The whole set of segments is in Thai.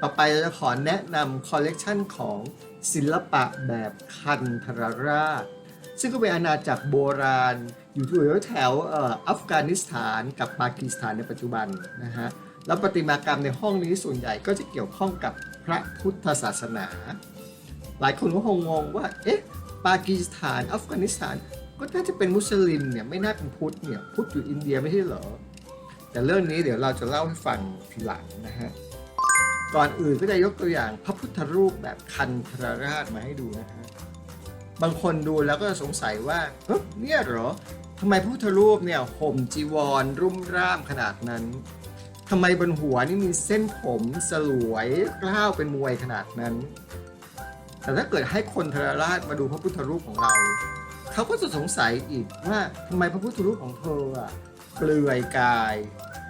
ต่อไปเราจะขอแนะนำคอลเลกชันของศิลปะแบบคันธรราช ซึ่งก็เป็นอาณาจักรโบราณ อยู่ที่แถวอัฟกานิสถานกับปากีสถานในปัจจุบันนะฮะแล้วประติมากรรมในห้องนี้ส่วนใหญ่ก็จะเกี่ยวข้องกับพระพุทธศาสนา หลายคนก็คงงงว่าเอ๊ะปากีสถานอัฟกานิสถานก็น่าจะเป็นมุสลิมเนี่ยไม่น่าเป็นพุทธเนี่ยพุทธอยู่อินเดียไม่ใช่เหรอ แต่เรื่องนี้เดี๋ยวเราจะเล่าให้ฟังทีหลังนะฮะ ก่อนอื่นก็จะยกตัวอย่างพระพุทธรูปแบบคันธรราชมาให้ดูนะฮะบางคนดูแล้วก็สงสัยว่าเฮ้ยเนี่ยเหรอทำไมพระพุทธรูปเนี่ยห่มจีวร รุ่มร่ามขนาดนั้นทำไมบนหัวนี่มีเส้นผมสลวยกล้าวเป็นมวยขนาดนั้น แต่ถ้าเกิดให้คนทรราชมาดูพระพุทธรูปของเรา เขาก็จะสงสัยอีกว่าทำไมพระพุทธรูปของเธออะเปลือยกาย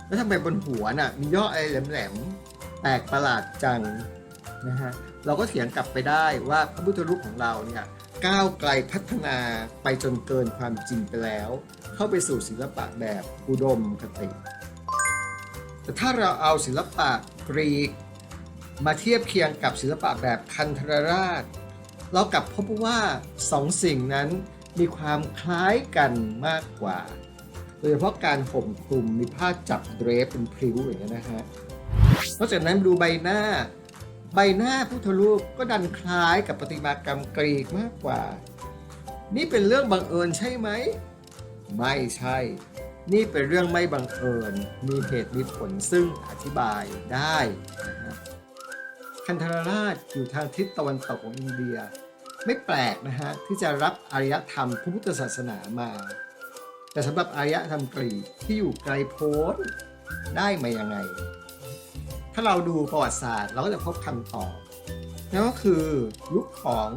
แล้วทำไมบนหัวน่ะมียอดอะไรแหลมๆ แปลกประหลาดจังนะฮะเราก็เถียงกลับไปได้ว่าพระพุทธรูปของเราเนี่ยก้าวไกลพัฒนาไปจนเกินความจริงไปแล้ว เข้าไปสู่ศิลปะแบบอุดมคติ แต่ถ้าเราเอาศิลปะกรีก มาเทียบเคียงกับศิลปะแบบคันธรราช เรากลับพบว่าสองสิ่งนั้นมีความคล้ายกันมากกว่า โดยเฉพาะการห่มคลุมมีผ้าจับเดรฟเป็นพริ้วอย่างนี้ยนะฮะ นอกจากนั้นดูใบหน้า ใบหน้าพุทธรูปก็ดันคล้ายกับประติมากรรมกรีกมากกว่า นี่เป็นเรื่องบังเอิญใช่ไหม ไม่ใช่ นี่เป็นเรื่องไม่บังเอิญ มีเหตุมีผลซึ่งอธิบายได้นะคันธรราชอยู่ทางทิศตะวันตกของอินเดีย ไม่แปลกนะฮะที่จะรับอารยธรรมพระพุทธศาสนามา แต่สำหรับอารยธรรมกรีกที่อยู่ไกลโพ้นได้มายังไง ถ้าเราดูประวัติศาสตร์ เราก็จะพบคำตอบนั่นก็คือยุคของ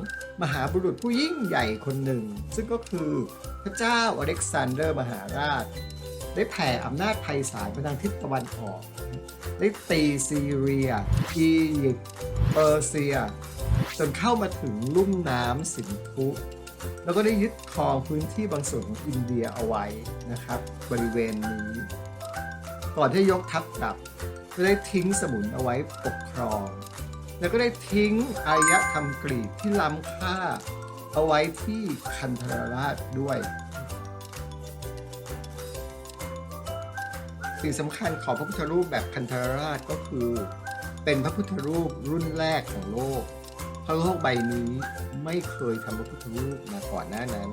มหาบุรุษผู้ยิ่งใหญ่คนหนึ่ง ซึ่งก็คือพระเจ้าอเล็กซานเดอร์มหาราช ได้แผ่อำนาจไพศาลไปทางทิศตะวันออก ได้ตีซีเรีย อียิปต์เปอร์เซีย จนเข้ามาถึงลุ่มน้ำสินธุ แล้วก็ได้ยึดครองพื้นที่บางส่วนของอินเดียเอาไว้นะครับ บริเวณนี้ ก่อนที่ยกทัพกลับ ได้ทิ้งสมุนเอาไว้ปกครอง แล้วก็ได้ทิ้งอารยธรรมกรีกที่ล้ำค่าเอาไว้ที่คันธรราชด้วย สิ่งสำคัญของพระพุทธรูปแบบคันธรราชก็คือ เป็นพระพุทธรูปรุ่นแรกของโลก พระโลกใบนี้ไม่เคยทำพระพุทธรูปมาก่อนหน้านั้น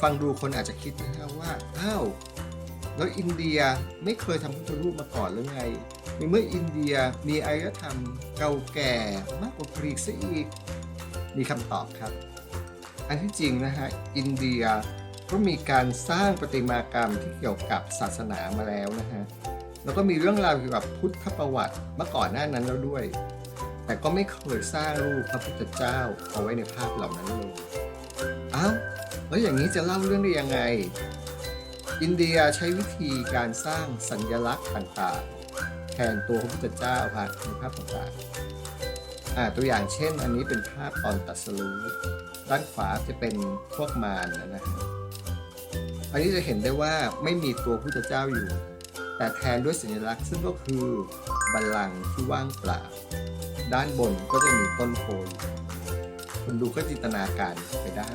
ฟังดูคนอาจจะคิดนะครับว่าอ้าว แล้วอินเดียไม่เคยทำพระพุทธรูปมาก่อนหรือไงในเมื่ออินเดียมีอารยธรรมเก่าแก่มากกว่ากรีกซะอีก มีคำตอบครับ อันที่จริงนะฮะอินเดียก็มีการสร้างประติมากรรมที่เกี่ยวกับศาสนามาแล้วนะฮะแล้วก็มีเรื่องราวเกี่ยวกับพุทธประวัติมาก่อนหน้านั้นแล้วด้วย แต่ก็ไม่เคยสร้างรูปพระพุทธเจ้าเอาไว้ในภาพเหล่านั้นเลยอ้าวแล้วอย่างนี้จะเล่าเรื่องได้ยังไง อินเดียใช้วิธีการสร้างสัญลักษณ์ต่างๆ แทนตัวพระพุทธเจ้าผ่านในภาพต่างๆตัวอย่างเช่น อันนี้เป็นภาพตอนตรัสรู้ด้านขวาจะเป็นพวกมารนะนะฮะอันนี้จะเห็นได้ว่าไม่มีตัวพุทธเจ้าอยู่ แต่แทนด้วยสัญลักษณ์ซึ่งก็คือบัลลังก์ที่ว่างเปล่า ด้านบนก็จะมีต้นโพอยู่คุณดูก็จินตนาการไปได้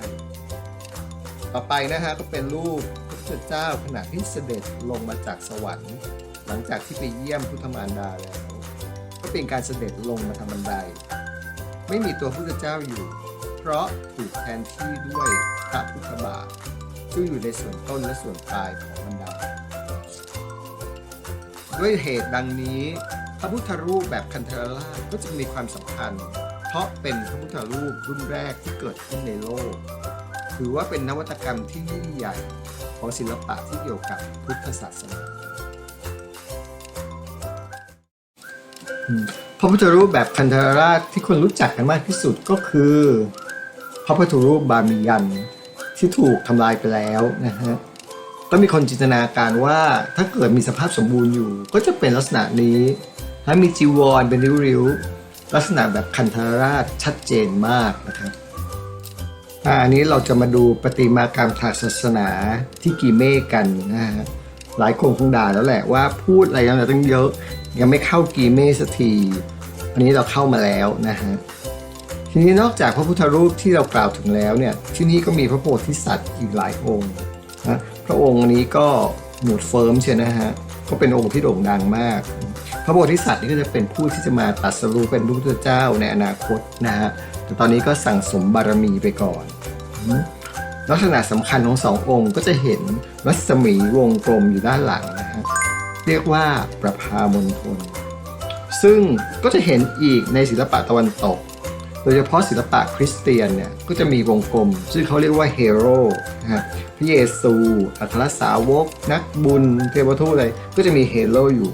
ต่อไปนะฮะก็เป็นรูป พระพุทธเจ้าขณะที่เสด็จลงมาจากสวรรค์ หลังจากที่ไปเยี่ยมพุทธมารดาแล้ว ก็เป็นการเสด็จลงมาทางบันได ไม่มีตัวพุทธเจ้าอยู่ เพราะถูกแทนที่ด้วยพระพุทธบาทซึ่งอยู่ในส่วนต้นและส่วนปลายของบันไดด้วยเหตุดังนี้ พระพุทธรูปแบบคันธรราก็จึงมีความสำคัญ เพราะเป็นพระพุทธรูปรุ่นแรกที่เกิดขึ้นในโลก ถือว่าเป็นนวัตกรรมที่ยิ่งใหญ่ ของศิลปะที่เกี่ยวกับพุทธศาสนาพระพุทธรูปแบบคันธรราชที่คนรู้จักกันมากที่สุดก็คือ พระพุทธรูปบามียันที่ถูกทำลายไปแล้วนะฮะก็มีคนจินตนาการว่าถ้าเกิดมีสภาพสมบูรณ์อยู่ ก็จะเป็นลักษณะนี้และมีจีวรเป็นริ้วๆลักษณะแบบคันธรราชชัดเจนมากนะครับ อันนี้เราจะมาดูประติมากรรมทางศาสนาที่กีเมฆกันนะฮะหลายคนคงด่าแล้วแหละว่าพูดอะไรยังไงตั้งเยอะ ยังไม่เข้ากีเมฆสักที อันนี้เราเข้ามาแล้วนะฮะทีนี้นอกจากพระพุทธรูปที่เรากล่าวถึงแล้วเนี่ยที่นี่ก็มีพระโพธิสัตว์อีกหลายองค์นะพระองค์นี้ก็หนวดเฟิร์มเชียนะฮะก็เป็นองค์ที่โด่งดังมาก พระโพธิสัตว์นี่ก็จะเป็นผู้ที่จะมาตรัสรู้เป็นพระพุทธเจ้าในอนาคตนะฮะ แต่ตอนนี้ก็สั่งสมบารมีไปก่อน ลักษณะสำคัญของสององค์ก็จะเห็นรัศมีวงกลมอยู่ด้านหลังนะฮะเรียกว่าประพามณฑลซึ่งก็จะเห็นอีกในศิลปะตะวันตก โดยเฉพาะศิลปะคริสเตียนเนี่ยก็จะมีวงกลม ซึ่งเขาเรียกว่าเฮโร่นะฮะพระเยซู อัครสาวก นักบุญ เทวทูตอะไรก็จะมีเฮโร่อยู่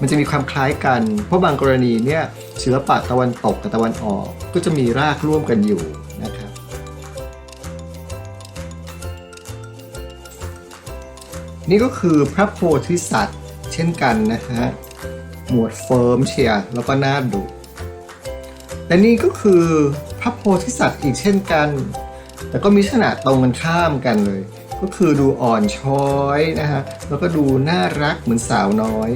มันจะมีความคล้ายกัน เพราะบางกรณีเนี่ยศิลปะตะวันตกกับตะวันออกก็จะมีรากร่วมกันอยู่นะครับนี่ก็คือพระโพธิสัตว์ เช่นกันนะฮะหมวดเฟิร์มเชียร์แล้วก็น่าดุและนี่ก็คือพระโพธิสัตว์อีกเช่นกัน แต่ก็มีลักษณะตรงกันข้ามกันเลย ก็คือดูอ่อนช้อยนะฮะแล้วก็ดูน่ารักเหมือนสาวน้อย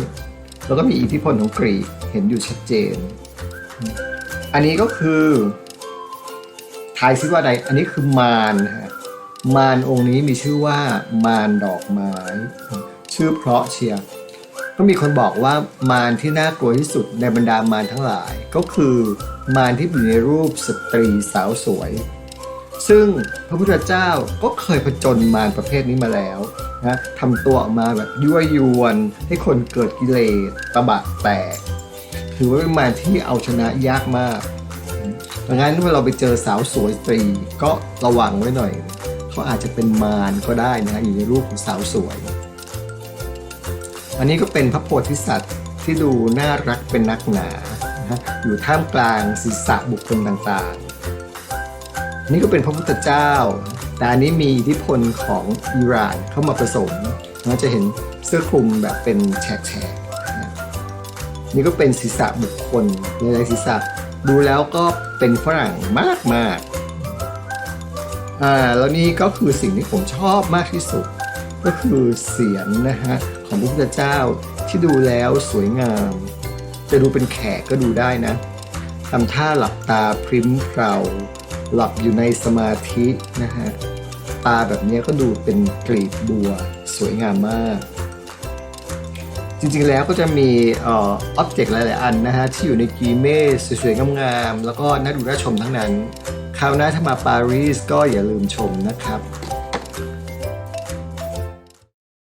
แล้วก็มีอิทธิพลของกรีกเห็นอยู่ชัดเจน อันนี้ก็คือทายซิว่าใด อันนี้คือมารนะฮะมารองค์นี้มีชื่อว่ามารดอกไม้ ชื่อเพราะเชียร์ก็มีคนบอกว่ามารที่น่ากลัวที่สุดในบรรดามารทั้งหลาย ก็คือมารที่อยู่ในรูปสตรีสาวสวย ซึ่งพระพุทธเจ้าก็เคยผจญมารประเภทนี้มาแล้ว นะทำตัวออกมาแบบยั่วยวน ให้คนเกิดกิเลสตะบะแตก ถือว่าเป็นมารที่เอาชนะยากมากดังนั้นเมื่อเราไปเจอสาวสวยตรีก็ระวังไว้หน่อย เขาอาจจะเป็นมารก็ได้นะอยู่ในรูปของสาวสวย อันนี้ก็เป็นพระโพธิสัตว์ที่ดูน่ารักเป็นนักหนานะอยู่ท่ามกลางศีรษะบุคคลต่างๆ นี่ก็เป็นพระพุทธเจ้า แต่อันนี้มีอิทธิพลของอิหร่านเข้ามาผสมเราจะเห็นเสื้อคลุมแบบเป็นแฉกๆนี่ก็เป็นศีรษะบุคคลในลายศีรษะดูแล้วก็เป็นฝรั่งมากๆอ่าแล้วนี่ก็คือสิ่งที่ผมชอบมากที่สุด ก็คือเสียงนะฮะของพระพุทธเจ้าที่ดูแล้วสวยงาม จะดูเป็นแขกก็ดูได้นะทำท่าหลับตาพริ้มเพรา หลับอยู่ในสมาธินะฮะตาแบบนี้ก็ดูเป็นกลีบบัวสวยงามมาก จริงๆแล้วก็จะมีอ็อบเจกต์หลาย ๆ อันนะฮะ ที่อยู่ในกีเม่สวย ๆ งาม ๆ แล้วก็น่าดูน่าชมทั้งนั้น คราวหน้าถ้ามาปารีสก็อย่าลืมชมนะครับ